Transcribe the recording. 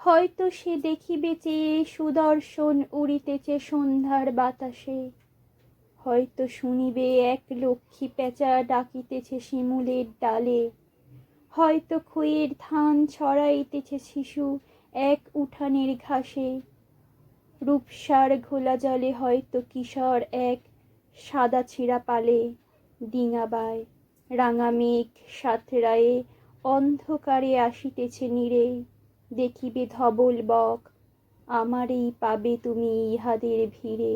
হয়তো সে দেখিবে চেয়ে সুদর্শন উড়িতেছে সন্ধ্যার বাতাসে। হয়তো শুনিবে এক লক্ষ্মী পেঁচা ডাকিতেছে শিমুলের ডালে। হয়তো খুয়ের ধান ছড়াইতেছে শিশু এক উঠানের ঘাসে। রূপসার ঘোলা জলে হয়তো কিশোর এক সাদা ছিঁড়া পালে ডিঙাবায় রাঙা মেঘ সাথরায়ে অন্ধকারে আসিতেছে নীরে। দেখিবে ধবল বক। আমারেই পাবে তুমি ইহাদের ভিড়ে।